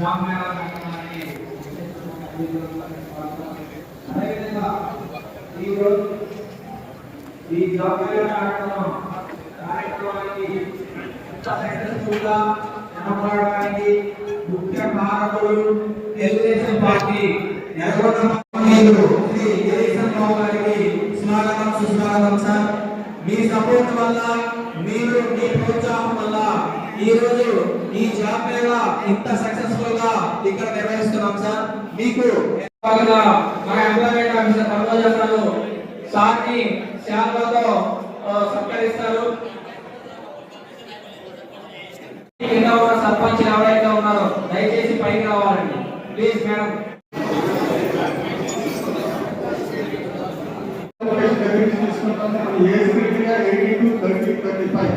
Jangan merah అదేవిధంగా ఈరోజు ఈ కార్యక్రమం కార్యక్రమానికి ముఖ్య కారకులు తెలుగుదేశం పార్టీ నెలకొండలు శ్రీ జయశంకర్ బాబు గారికి స్వాగతం సుస్వాగతం సార్. మీ సపోర్ట్ వల్ల మీరు మీ ప్రోత్సాహం వల్ల ఈ రోజు ఈ జాబ్ మేళా ఇంత సక్సెస్ఫుల్గా ఇక్కడ నిర్వహిస్తున్నాం సార్. మీకు మన ఎంప్లాయ్మెంట్ ఆఫీసర్ గారు. సార్ని శాల్వాతో ఆ, సత్కరిస్తారు. కింద ఉన్న సర్పంచ్ ఎవరైతే ఉన్నారో దయచేసి పైకి రావాలండి. Please madam. Criteria eighty two thirty thirty five.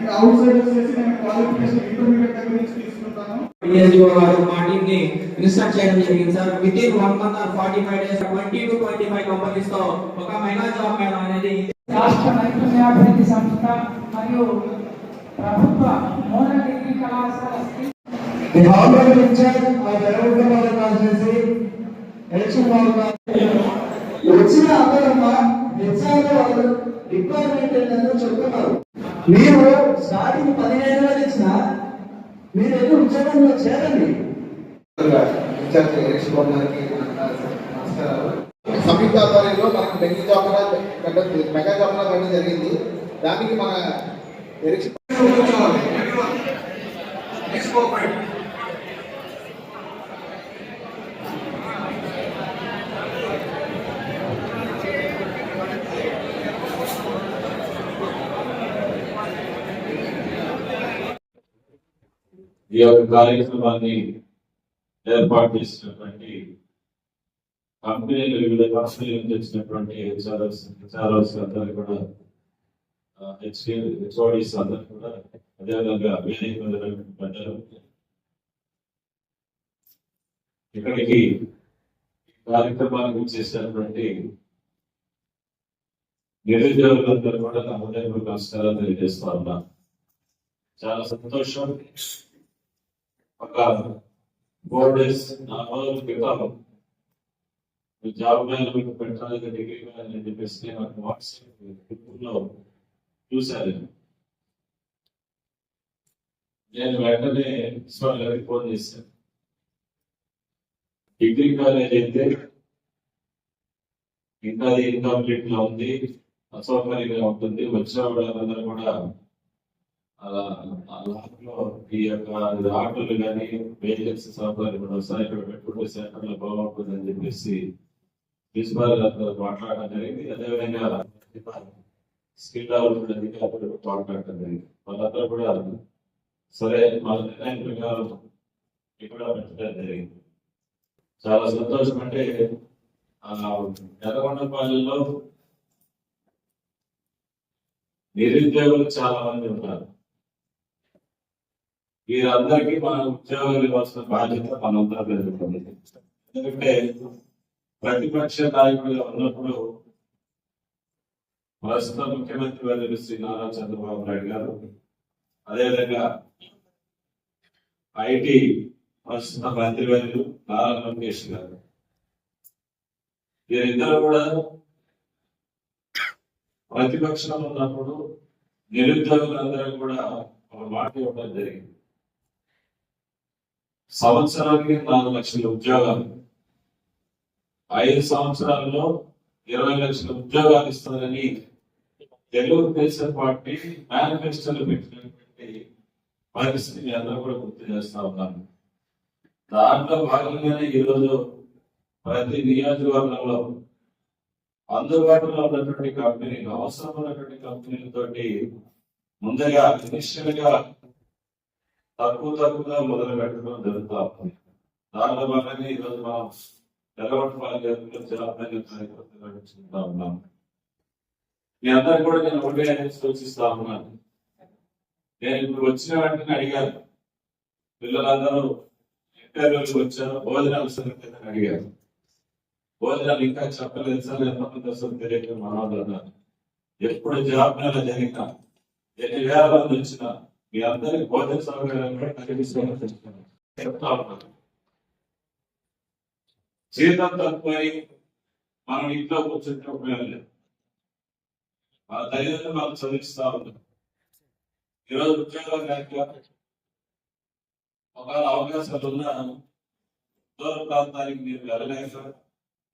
And outside వచ్చేసి నేను క్వాలిఫికేషన్ ఇంటర్మీడియట్ దగ్గర నుంచి తీసుకుంటాను. డిఎస్ఓ గారు మా టీమ్ని ఇన్స్ట్రక్ట్ చేయడం జరిగింది sir. With in one month or forty five days twenty two twenty five కంపెనీస్తో ఒక మెగా జాబ్ మేళా అనేది రాష్ట్ర నైపుణ్యాభివృద్ధి సంస్థ మరియు ప్రభుత్వ మోడల్ డిగ్రీ కళాశాల Shri The honorable in charge of Eravukamaga constituency, election వాళ్ళు వచ్చిన వాళ్ళు రిక్వైర్మెంట్ చెప్తున్నారు. మీరు స్టార్టింగ్ పదిహేను వేలు ఇచ్చిన మీరు ఎన్ని ఉద్యోగంలో చేరండి? సంయుక్త ఆధ్వర్యంలో మనకు మెగా జాబ్ పెట్టడం మెగా జాబ్ పెట్టడం జరిగింది. దానికి మన ఎలక్షన్ ఈ యొక్క కార్యక్రమాన్ని ఏర్పాటు చేసినటువంటి కంపెనీలు వివిధ కంపెనీల నుంచి వచ్చినటువంటి హెచ్ఆర్ఎస్ హెచ్ఆర్ఎస్ అందరూ కూడా హెచ్ఓడిస్ అందరూ కూడా అదేవిధంగా వేదిక మీద ఉన్నటువంటి పెద్దలు ఇక్కడికి కార్యక్రమానికి చేసినటువంటి నిరుద్యోగులందరూ కూడా నా హృదయపూర్వక నమస్కారాలు తెలియజేస్తా ఉన్నా. చాలా సంతోషం. ఒక ఫోర్ డేస్ నా రోజుల క్రితం జాబ్ మీద మీకు పెట్టాలి డిగ్రీ మీద అని చెప్పేసి నాకు వాట్సాప్ గ్రూప్లో చూశాను నేను వెంటనే ప్రిన్సిపాల్ గారికి ఫోన్ చేశాను. డిగ్రీ కాలేజ్ అయితే ఇంకా అది ఇన్కంప్లీట్గా ఉంది అసౌకర్యంగా ఉంటుంది వచ్చిన వాళ్ళందరూ కూడా ఈ యొక్క ఆటోలు కానీ వేజెస్ సౌకర్యం కూడా వస్తాయి? ఇక్కడ పెట్టుకుంటే సెంటర్లో బాగుంటుంది అని చెప్పేసి ప్రిన్సిపాల్ గారితో మాట్లాడడం జరిగింది. అదేవిధంగా స్కిల్ డెవలప్మెంట్ అధికారులు మాట్లాడటం జరిగింది. వాళ్ళందరూ కూడా సరే వాళ్ళ నిర్ణయం ప్రకారం ఇక్కడ పెట్టడం జరిగింది. చాలా సంతోషం అంటే ఆ ఎర్రగొండపాలెంలో నిరుద్యోగులు చాలా మంది ఉన్నారు. వీరందరికీ మన ఉద్యోగాలు ఇవ్వాల్సిన బాధ్యత మనందరం ఎదుర్కొంది ఎందుకంటే ప్రతిపక్ష నాయకుడిగా ఉన్నప్పుడు ప్రస్తుత ముఖ్యమంత్రి వర్యులు శ్రీ నారా చంద్రబాబు నాయుడు గారు అదేవిధంగా ఐటీ ప్రస్తుత మంత్రి వర్యులు నారా లోకేష్ గారు. వీరిద్దరు కూడా ప్రతిపక్షంలో ఉన్నప్పుడు నిరుద్యోగులందరూ కూడా ఒక మాట ఇవ్వడం జరిగింది. సంవత్సరానికి నాలుగు లక్షల ఉద్యోగాలు. ఐదు సంవత్సరాల్లో ఇరవై లక్షల ఉద్యోగాలు ఇస్తుందని తెలుగుదేశం పార్టీ మేనిఫెస్టోలో పెట్టినటువంటి పరిస్థితి అందరూ కూడా గుర్తు చేస్తా ఉన్నాను దాంట్లో భాగంగానే ఈరోజు ప్రతి నియోజకవర్గంలో అందుబాటులో ఉన్నటువంటి కంపెనీలు అవసరం ఉన్నటువంటి కంపెనీలతోటి ముందుగా ఇనిషియల్గా తక్కువ తక్కువగా మొదలు పెట్టడం జరుగుతూ ఉంది. దానిలో భాగంగా ఈరోజు మనం తెల్లగొట్టపాలి గారు ఉన్నాం. మీ అందరికి కూడా నేను ఒకటే సూచిస్తా ఉన్నాను. నేను ఇప్పుడు వచ్చిన వెంటనే అడిగాను. పిల్లలందరూ ఇంటర్వ్యూకి వచ్చారు భోజనాలు సరిగ్గా అని అడిగారు. భోజనాలు ఇంకా చెప్పలేదు సార్ ఎంతమంది అసలు తెలియదు మనవాళ్ళు అన్నారు. ఎప్పుడు జాబ్ మేళ జరిగినా ఎన్ని వేల మంది వచ్చినా మీ అందరికి భోజన చెప్తా ఉన్నాను జీతం తక్కువై మనం ఇంట్లో కూర్చుంటే ఉపయోగం లేదు మన తల్లిదండ్రులు మనం చదివిస్తా ఉన్నాం ఈరోజు ఉద్యోగం లేక ఒకవేళ అవకాశాలు ఉన్నా దూర ప్రాంతానికి మీరు వెళ్ళలేక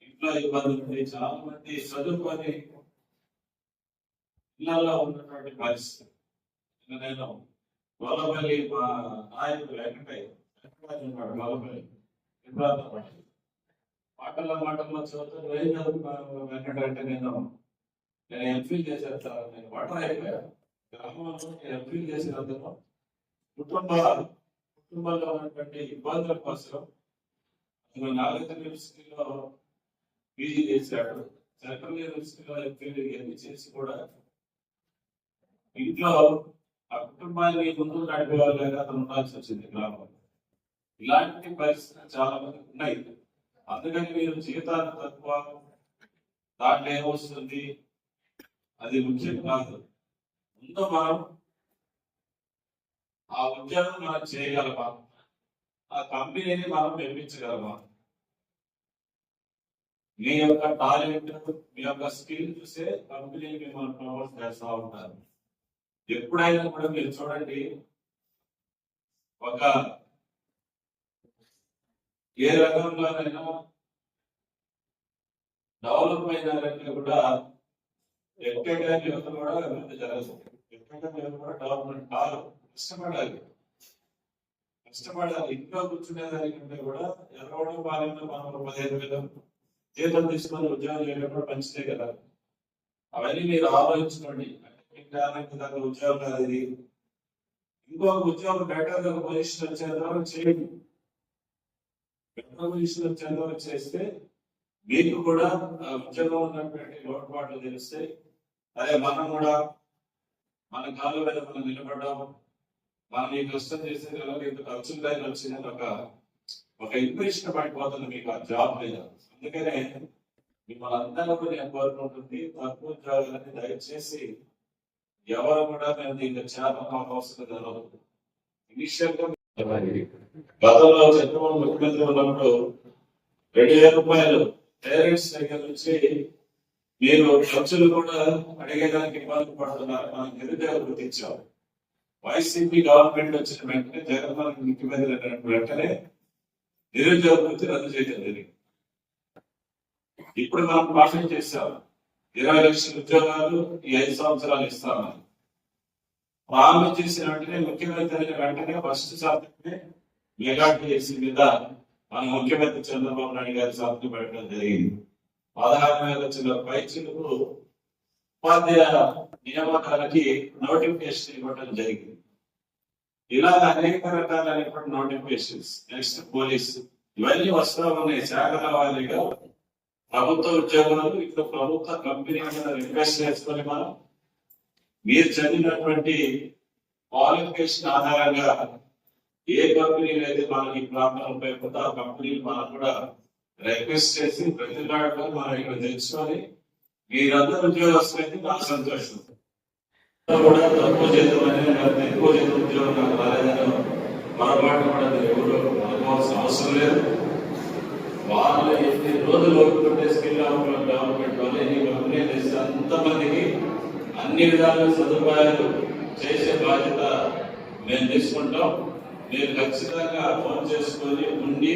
ఇంట్లో ఇబ్బందులు ఉండి చాలా మంది చదువుకొని ఇళ్ళలో ఉన్నటువంటి పరిస్థితి నేను గోలపల్లి మా నాయకుడు వెంకటయ్య వెంకటరాజు ఉన్నాడు గోలపల్లి విప్రాంతం వాడు. మాటల్లో మాటల్లో చదువుతూ ఏం చదువుకున్నాను వెంకట అంటే నేను నేను ఎంఫిల్ చేశాను సార్ నేను వాటర్ అయిపోయాను గ్రామంలో నేను ఎంఫిల్ చేసినందుకు కుటుంబ కుటుంబంలో ఉన్నటువంటి ఇబ్బందుల కోసం అతను నాగరిక యూనివర్సిటీలో పీజీ చేశాడు సెంట్రల్ యూనివర్సిటీలో ఎంఫిల్ ఇవన్నీ చేసి కూడా ఇంట్లో ఆ కుటుంబానికి ముందు నడిపే లేక అతను ఉండాల్సి వచ్చింది గ్రామంలో ఇలాంటి పరిస్థితులు చాలా మంది ఉన్నాయి. అందుకని మీరు జీతాలు తక్కువ దాంట్లో ఏమొస్తుంది? అది ముఖ్యం కాదు. ముందు మనం ఆ ఉద్యోగం మనం చేయగలమా? ఆ కంపెనీని మనం నిర్మించగలమా? మీ యొక్క టాలెంట్ మీ యొక్క స్కిల్ చూసే కంపెనీని మిమ్మల్ని ప్రమోట్ చేస్తూ ఉంటారు. ఎప్పుడైనా కూడా మీరు చూడండి ఒక ఏ రంగంలోనైనా డెవలప్ అయినారంటే కూడా ఎక్కడైనా యువత కూడా అభివృద్ధి జరగదు. ఎక్కడైనా యువత కూడా డెవలప్మెంట్ కాదు. కష్టపడాలి. కష్టపడాలి. ఇంట్లో కూర్చునేదానికంటే కూడా ఎర్రవడం పాలన మనం పదిహేను వేలు జీతం తీసుకొని ఉద్యోగం చేయడం మంచిదే కదా. అవన్నీ మీరు ఆలోచించుకోండి అంటే ఉద్యోగం అది ఇంకొక ఉద్యోగం బెటర్ ఒక పొజిషన్ వచ్చేంత వరకు చేయండి. బెటర్ పొజిషన్ వచ్చేంత వరకు చేస్తే మీకు కూడా ఆ ఉద్యోగం ఉన్నటువంటి లోటుపాట్లు తెలిస్తే అదే మనం కూడా మన కాళ్ళ మీద మనం నిలబడ్డాం మనం ఈ కష్టం చేసే కనుక ఇంత ఖర్చులు దగ్గర వచ్చిందని ఒక ఒక ఇంప్రెషన్ పడిపోతుంది మీకు ఆ జాబ్ మీద. అందుకనే మిమ్మల్ని అందరూ నేను కోరుకుంటుంది తక్కువ ఉద్యోగాలని దయచేసి ఎవరు కూడా మేము దీనికి చేరడం అవసరం ఇనిషియల్గా గతంలో చంద్రబాబు ముఖ్యమంత్రి ఉన్నప్పుడు రెండు వేల రూపాయలు పేరెంట్స్ దగ్గర నుంచి మీరు ఖర్చులు కూడా అడిగేదానికి ఇబ్బంది పడుతున్నారు. మనం నిరుద్యోగ గుర్తించాం? వైసీపీ గవర్నమెంట్ వచ్చిన వెంటనే జగన్మోహన్ ముఖ్యమంత్రి వెంటనే నిరుద్యోగ వృత్తి రద్దు చేయడం జరిగింది. ఇప్పుడు మనం భాషణ చేశాం. ఇరవై లక్షల ఉద్యోగాలు ఈ ఐదు సంవత్సరాలు ఇస్తామని. ప్రారంభం చేసిన వెంటనే ముఖ్యమంత్రి అయిన వెంటనే ఫస్ట్ శాతమే మెగా టీఎస్సీ మీద మన ముఖ్యమంత్రి చంద్రబాబు నాయుడు గారి సాధన పెట్టడం జరిగింది. పదహారు వేల లక్షల పైచులకు ఉపాధ్యాయ నియామకాలకి నోటిఫికేషన్ ఇవ్వడం జరిగింది. ఇలా అనేక రకాలైనటువంటి నోటిఫికేషన్స్ నెక్స్ట్ పోలీస్ ఇవన్నీ వస్తా ఉన్నాయి. శాఖల వారీగా ప్రభుత్వ ఉద్యోగాలు ఇక్కడ ప్రభుత్వ కంపెనీ మీద రిక్వెస్ట్ చేసుకొని మనం మీరు చదివినటువంటి క్వాలిఫికేషన్ ఆధారంగా ఏ కంపెనీలు అయితే మనకి ఈ ప్రాంతంలో ఉపయోగపడతా ఆ కంపెనీలు మనం కూడా రిక్వెస్ట్ చేసి ప్రతిలాడగా మనం ఇక్కడ తెలుసుకొని మీరందరూ ఉద్యోగస్తులైతే నాకు సంతోషం. కూడా తక్కువ జీతం అనేది ఎక్కువ జీతం ఉద్యోగం నాకు రాలేదని పొరపాటు కూడా ఎవరు అనుకోవాల్సిన అవసరం లేదు. వాళ్ళు ఎన్ని రోజులు ఓపుకుంటే స్కిల్ డెవలప్మెంట్ ఎన్ని కంపెనీలు ఇస్తే అంతమందికి అన్ని విధాలు సదుపాయాలు చేసే బాధ్యత మేము తీసుకుంటాం. మీరు ఖచ్చితంగా ఫోన్ చేసుకొని ఉండి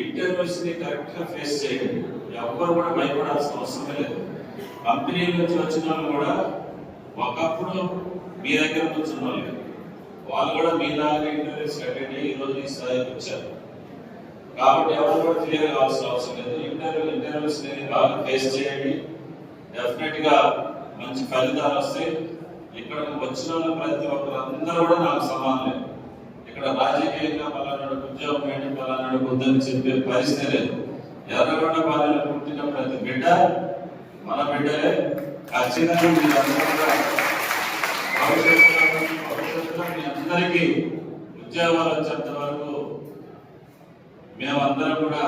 ఇంటర్వ్యూస్ని కరెక్ట్గా ఫేస్ చేయండి. ఎవ్వరు కూడా భయపడాల్సిన అవసరం లేదు. కంపెనీ నుంచి వచ్చిన వాళ్ళు కూడా ఒకప్పుడు మీ దగ్గర కూర్చున్న వాళ్ళు. వాళ్ళు కూడా మీలాగా ఇంటర్వ్యూస్ అటెండ్ అయ్యి ఈ రోజు ఈ స్థాయికి వచ్చారు. కాబట్టి ఎవరు కూడా క్లియర్ కావాల్సిన అవసరం లేదు. ఇంటర్వ్యూ ఇంటర్వ్యూస్ బాగా ఫేస్ చేయండి. డెఫినెట్గా మంచి ఫలితాలు వస్తాయి ఇక్కడ వచ్చిన ప్రతి ఒక్కరు అందరూ కూడా నాకు సమానమే ఇక్కడ రాజకీయంగా పలానాడు ఉద్యోగం ఏంటి పలానాడు వద్దని చెప్పే పరిస్థితి లేదు. ఎర్రగొండపాలెంలో పుట్టిన ప్రతి బిడ్డ మన బిడ్డలే. ఖచ్చితంగా మీ అందరికీ ఉద్యోగాలు వచ్చేంత వరకు మేమందరం కూడా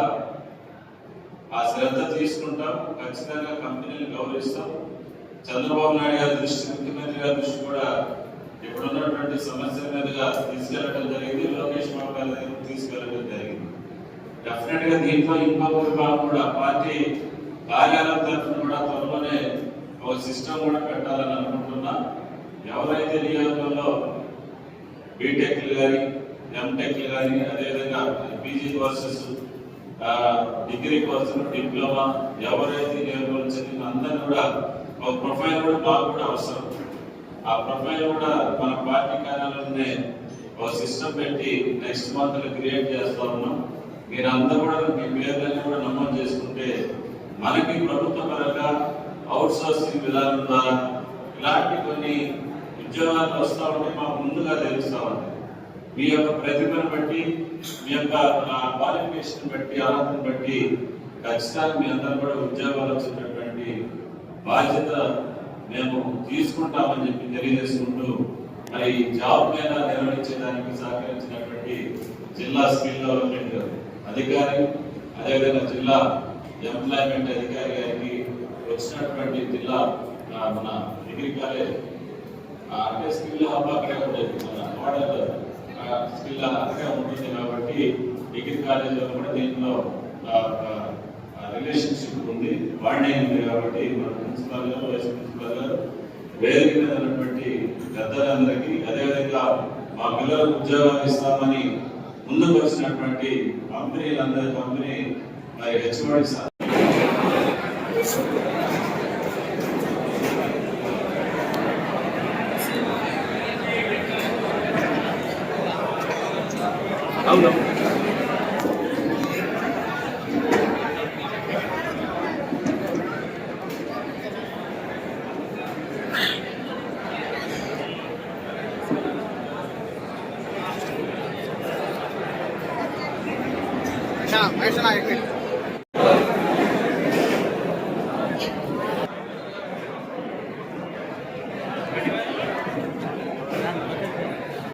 ఆ శ్రద్ధ తీసుకుంటాం. ఖచ్చితంగా కంపెనీని గౌరవిస్తాం. చంద్రబాబు నాయుడు గారి దృష్టి ముఖ్యమంత్రి గారి దృష్టి కూడా ఇప్పుడున్నటువంటి సమస్యల మీదుగా తీసుకెళ్ళడం జరిగింది. లోకేష్ బాబు గారి దగ్గర తీసుకెళ్ళడం జరిగింది. డెఫినెట్గా దీంట్లో ఇంకొక విభాగం కూడా పార్టీ కార్యాలయం తరఫున కూడా త్వరలోనే ఒక సిస్టమ్ కూడా పెట్టాలని అనుకుంటున్నా. ఎవరైతే నియోజకంలో బీటెక్లు కానీ ఎంటెక్లు కానీ అదేవిధంగా పీజీ కోర్సెస్ డిగ్రీ కోర్సులు డిప్లొమా ఎవరైతే నియోజకవర్గం చదివిన అందరినీ కూడా ఒక ప్రొఫైల్ కూడా మాకు కూడా అవసరం. ఆ ప్రొఫైల్ కూడా మన పార్టీ కార్యాలయంలోనే ఒక సిస్టమ్ పెట్టి నెక్స్ట్ మంత్ క్రియేట్ చేస్తా ఉన్నాం. మీరు అందరూ కూడా మీ పేర్లన్నీ కూడా నమోదు చేసుకుంటే మనకి ప్రభుత్వ పరంగా అవుట్ సోర్సింగ్ విధానం ద్వారా ఇలాంటి కొన్ని ఉద్యోగాలు వస్తా ఉంటే మాకు ముందుగా తెలుస్తా ఉంటాయి మీ యొక్క ప్రతిభను బట్టి మీ యొక్క క్వాలిఫికేషన్ బట్టి ఆరాధన బట్టి ఖచ్చితంగా మీ అందరూ కూడా ఉద్యోగాలు వచ్చినటువంటి బాధ్యత మేము తీసుకుంటామని చెప్పి తెలియజేసుకుంటూ మరి జాబ్ మీద నిర్వహించడానికి సహకరించినటువంటి జిల్లా స్కిల్ డెవలప్మెంట్ అధికారి అదేవిధంగా జిల్లా ఎంప్లాయ్మెంట్ అధికారి గారికి వచ్చినటువంటి జిల్లా మన డిగ్రీ కాలేజ్ ఆ, అంటే స్కిల్ హబ్ అక్కడ ఉండేది మన మోడల్ స్కిల్ అక్కడే ఉంటుంది కాబట్టి డిగ్రీ కాలేజీలో కూడా దీంట్లో రిలేషన్షిప్ ఉంది. వాడినే ఉంది కాబట్టి మన ప్రిన్సిపాల్ గారు వైస్ ప్రిన్సిపాల్ గారు వేదిక మీద ఉన్నటువంటి పెద్దలందరికీ అదేవిధంగా మా పిల్లలకు ఉద్యోగాలు ఇస్తామని ముందుకు వచ్చినటువంటి కంపెనీలందరి కంపెనీ మరి HOD sir. Siya, ayos na, ayos na.